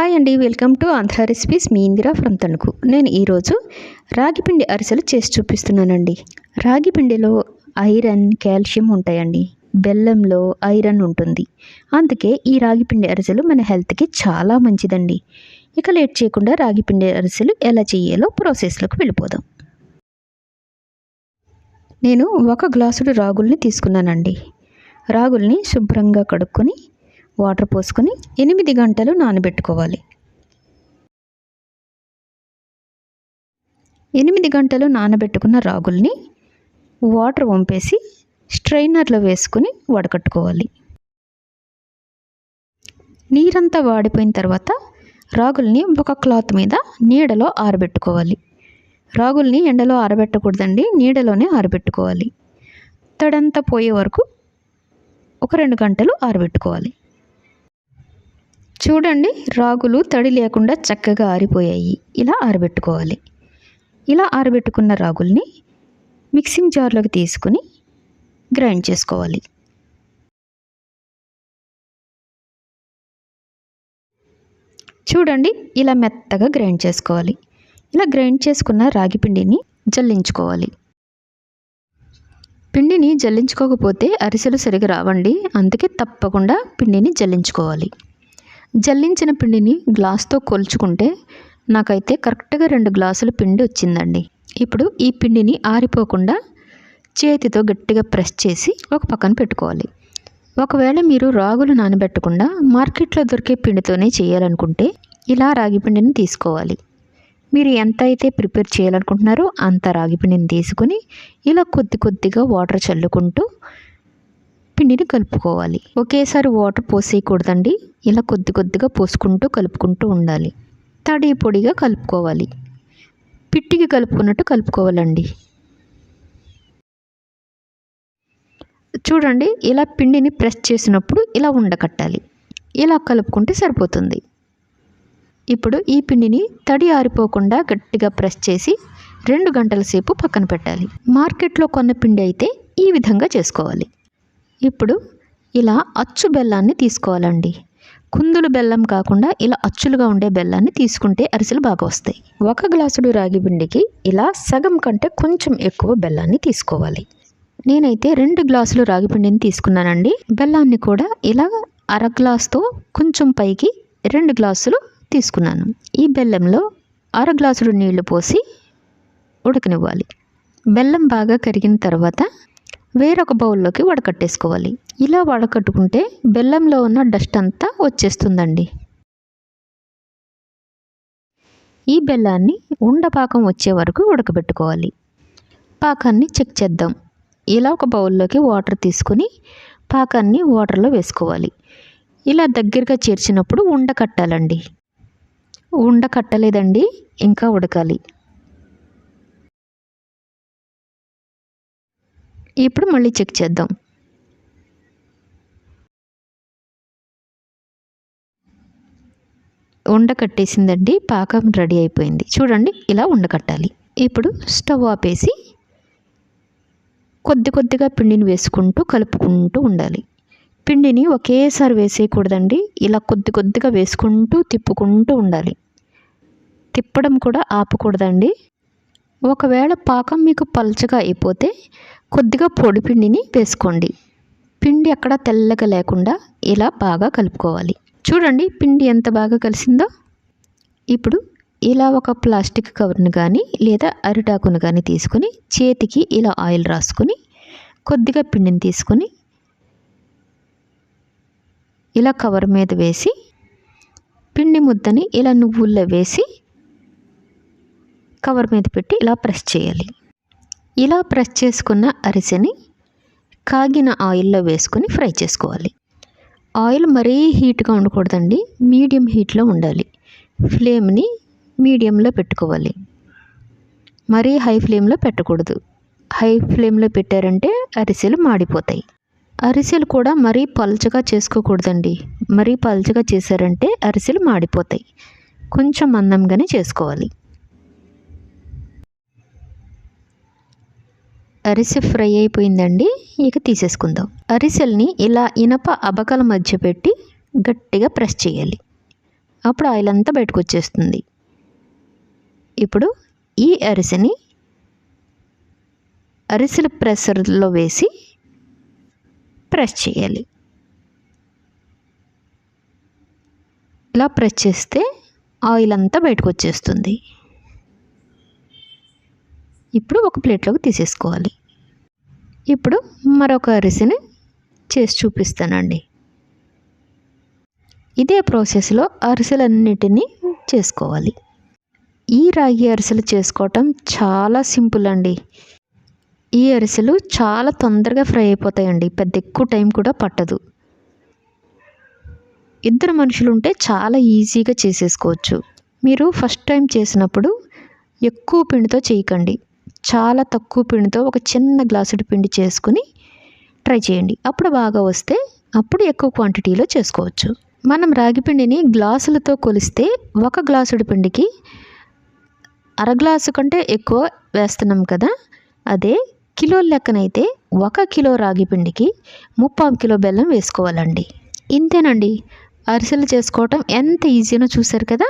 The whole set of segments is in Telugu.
హాయ్ అండి వెల్కమ్ టు ఆంధ్ర రెసిపీస్ మీ ఇందిరా ఫ్రమ్ తణుకు నేను ఈరోజు రాగిపిండి అరిసెలు చేసి చూపిస్తున్నానండి. రాగిపిండిలో ఐరన్ కాల్షియం ఉంటాయండి. బెల్లంలో ఐరన్ ఉంటుంది. అందుకే ఈ రాగిపిండి అరిసెలు మన హెల్త్కి చాలా మంచిదండి. ఇక లేట్ చేయకుండా రాగిపిండి అరిసెలు ఎలా చేయాలో ప్రాసెస్లోకి వెళ్ళిపోదాం. నేను ఒక గ్లాసుడు రాగుల్ని తీసుకున్నానండి. రాగుల్ని శుభ్రంగా కడుక్కొని వాటర్ పోసుకొని ఎనిమిది గంటలు నానబెట్టుకోవాలి. ఎనిమిది గంటలు నానబెట్టుకున్న రాగుల్ని వాటర్ వంపేసి స్ట్రైనర్లో వేసుకొని వడకట్టుకోవాలి. నీరంతా వాడిపోయిన తర్వాత రాగుల్ని ఒక క్లాత్ మీద నీడలో ఆరబెట్టుకోవాలి. రాగుల్ని ఎండలో ఆరబెట్టకూడదండి నీడలోనే ఆరబెట్టుకోవాలి. తడంతా పోయే వరకు ఒక రెండు గంటలు ఆరబెట్టుకోవాలి. చూడండి రాగులు తడి లేకుండా చక్కగా ఆరిపోయాయి. ఇలా ఆరబెట్టుకోవాలి. ఇలా ఆరబెట్టుకున్న రాగుల్ని మిక్సింగ్ జార్లోకి తీసుకుని గ్రైండ్ చేసుకోవాలి. చూడండి ఇలా మెత్తగా గ్రైండ్ చేసుకోవాలి. ఇలా గ్రైండ్ చేసుకున్న రాగి పిండిని జల్లించుకోవాలి. పిండిని జల్లించుకోకపోతే అరిసెలు సరిగా రావండి. అందుకే తప్పకుండా పిండిని జల్లించుకోవాలి. జల్లించిన పిండిని గ్లాస్తో కొలుచుకుంటే నాకైతే కరెక్ట్గా రెండు గ్లాసుల పిండి వచ్చిందండి. ఇప్పుడు ఈ పిండిని ఆరిపోకుండా చేతితో గట్టిగా ప్రెస్ చేసి ఒక పక్కన పెట్టుకోవాలి. ఒకవేళ మీరు రాగులు నానబెట్టకుండా మార్కెట్లో దొరికే పిండితోనే చేయాలనుకుంటే ఇలా రాగి పిండిని తీసుకోవాలి. మీరు ఎంత అయితే ప్రిపేర్ చేయాలనుకుంటున్నారో అంత రాగి పిండిని తీసుకుని ఇలా కొద్ది కొద్దిగా వాటర్ చల్లుకుంటూ పిండిని కలుపుకోవాలి. ఒకేసారి వాటర్ పోసేయకూడదండి. ఇలా కొద్ది కొద్దిగా పోసుకుంటూ కలుపుకుంటూ ఉండాలి. తడి పొడిగా కలుపుకోవాలి. పిట్టికి కలుపుకున్నట్టు కలుపుకోవాలండి. చూడండి ఇలా పిండిని ప్రెస్ చేసినప్పుడు ఇలా ఉండకట్టాలి. ఇలా కలుపుకుంటే సరిపోతుంది. ఇప్పుడు ఈ పిండిని తడి ఆరిపోకుండా గట్టిగా ప్రెస్ చేసి రెండు గంటల సేపు పక్కన పెట్టాలి. మార్కెట్లో కొన్న పిండి అయితే ఈ విధంగా చేసుకోవాలి. ఇప్పుడు ఇలా అచ్చు బెల్లాన్ని తీసుకోవాలండి. కుందులు బెల్లం కాకుండా ఇలా అచ్చులుగా ఉండే బెల్లాన్ని తీసుకుంటే అరిసెలు బాగా వస్తాయి. ఒక గ్లాసుడు రాగి పిండికి ఇలా సగం కంటే కొంచెం ఎక్కువ బెల్లాన్ని తీసుకోవాలి. నేనైతే రెండు గ్లాసులు రాగి పిండిని తీసుకున్నానండి. బెల్లాన్ని కూడా ఇలా అర గ్లాస్తో కొంచెం పైకి రెండు గ్లాసులు తీసుకున్నాను. ఈ బెల్లంలో అర గ్లాసుడు నీళ్ళు పోసి ఉడకనివ్వాలి. బెల్లం బాగా కరిగిన తర్వాత వేరొక బౌల్లోకి వడకట్టేసుకోవాలి. ఇలా వడకట్టుకుంటే బెల్లంలో ఉన్న డస్ట్ అంతా వచ్చేస్తుందండి. ఈ బెల్లాన్ని ఉండపాకం వచ్చే వరకు ఉడకబెట్టుకోవాలి. పాకాన్ని చెక్ చేద్దాం. ఇలా ఒక బౌల్లోకి వాటర్ తీసుకుని పాకాన్ని వాటర్లో వేసుకోవాలి. ఇలా దగ్గరగా చేర్చినప్పుడు ఉండ కట్టాలండి. ఉండ కట్టలేదండి ఇంకా ఉడకాలి. ఇప్పుడు మళ్ళీ చెక్ చేద్దాం. ఉండ కట్టేసిందండి పాకం రెడీ అయిపోయింది. చూడండి ఇలా ఉండకట్టాలి ఇప్పుడు స్టవ్ ఆపేసి కొద్ది కొద్దిగా పిండిని వేసుకుంటూ కలుపుకుంటూ ఉండాలి. పిండిని ఒకేసారి వేసేయకూడదండి ఇలా కొద్ది కొద్దిగా వేసుకుంటూ తిప్పుకుంటూ ఉండాలి. తిప్పడం కూడా ఆపకూడదండి. ఒకవేళ పాకం మీకు పల్చగా అయిపోతే కొద్దిగా పొడి పిండిని వేసుకోండి. పిండి అక్కడ తెల్లగా లేకుండా ఇలా బాగా కలుపుకోవాలి. చూడండి పిండి ఎంత బాగా కలిసిందో. ఇప్పుడు ఇలా ఒక ప్లాస్టిక్ కవర్ని కానీ లేదా అరిటాకును కానీ తీసుకొని చేతికి ఇలా ఆయిల్ రాసుకొని కొద్దిగా పిండిని తీసుకొని ఇలా కవర్ మీద వేసి పిండి ముద్దని ఇలా నువ్వుల్లో వేసి కవర్ మీద పెట్టి ఇలా ప్రెస్ చేయాలి. ఇలా ప్రెస్ చేసుకున్న అరిసెని కాగిన ఆయిల్లో వేసుకొని ఫ్రై చేసుకోవాలి. ఆయిల్ మరీ హీట్గా ఉండకూడదండి మీడియం హీట్లో ఉండాలి. ఫ్లేమ్ని మీడియంలో పెట్టుకోవాలి. మరీ హై ఫ్లేమ్లో పెట్టకూడదు. హై ఫ్లేమ్లో పెట్టారంటే అరిసెలు మాడిపోతాయి. అరిసెలు కూడా మరీ పలుచగా చేసుకోకూడదండి. మరీ పలుచగా చేశారంటే అరిసెలు మాడిపోతాయి. కొంచెం మందంగానే చేసుకోవాలి. అరిసె ఫ్రై అయిపోయిందండి. ఇక తీసేసుకుందాం. అరిసెల్ని ఇలా ఇనప అబకల మధ్య పెట్టి గట్టిగా ప్రెస్ చేయాలి. అప్పుడు ఆయిల్ అంతా బయటకు వచ్చేస్తుంది. ఇప్పుడు ఈ అరిసెని అరిసెల ప్రెషర్లో వేసి ప్రెస్ చేయాలి. ఇలా ప్రెస్ చేస్తే ఆయిల్ అంతా బయటకు వచ్చేస్తుంది. ఇప్పుడు ఒక ప్లేట్లోకి తీసేసుకోవాలి. ఇప్పుడు మరొక అరిసెని చేసి చూపిస్తానండి. ఇదే ప్రాసెస్లో అరిసెలన్నిటినీ చేసుకోవాలి. ఈ రాగి అరిసెలు చేసుకోవటం చాలా సింపుల్ అండి. ఈ అరిసెలు చాలా తొందరగా ఫ్రై అయిపోతాయండి. పెద్ద ఎక్కువ టైం కూడా పట్టదు. ఇద్దరు మనుషులు ఉంటే చాలా ఈజీగా చేసేసుకోవచ్చు. మీరు ఫస్ట్ టైం చేసినప్పుడు ఎక్కువ పిండితో చేయకండి. చాలా తక్కువ పిండితో ఒక చిన్న గ్లాసుడి పిండి చేసుకుని ట్రై చేయండి. అప్పుడు బాగా వస్తే అప్పుడు ఎక్కువ క్వాంటిటీలో చేసుకోవచ్చు. మనం రాగిపిండిని గ్లాసులతో కొలిస్తే ఒక గ్లాసుడి పిండికి అర గ్లాసు కంటే ఎక్కువ వేస్తున్నాం కదా అదే కిలో లెక్కనైతే ఒక కిలో రాగి పిండికి ముప్పావు కిలో బెల్లం వేసుకోవాలండి. ఇంతేనండి. అరిసెలు చేసుకోవటం ఎంత ఈజీనో చూశారు కదా?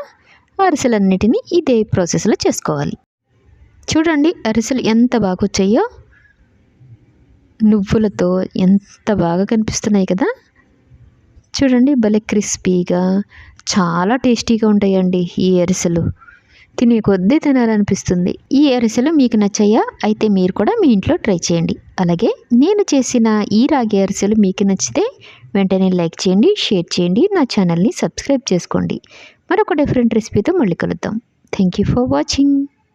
అరిసెలన్నిటినీ ఇదే ప్రాసెస్లో చేసుకోవాలి. చూడండి అరిసెలు ఎంత బాగా వచ్చాయో. నువ్వులతో ఎంత బాగా కనిపిస్తున్నాయి కదా. చూడండి భలే క్రిస్పీగా చాలా టేస్టీగా ఉంటాయండి ఈ అరిసెలు. తినే కొద్దీ తినాలనిపిస్తుంది. ఈ అరిసెలు మీకు నచ్చాయా? అయితే మీరు కూడా మీ ఇంట్లో ట్రై చేయండి. అలాగే నేను చేసిన ఈ రాగి అరిసెలు మీకు నచ్చితే వెంటనే లైక్ చేయండి షేర్ చేయండి నా ఛానల్ని సబ్స్క్రైబ్ చేసుకోండి. మరొక డిఫరెంట్ రెసిపీతో మళ్ళీ కలుద్దాం. Thank you for watching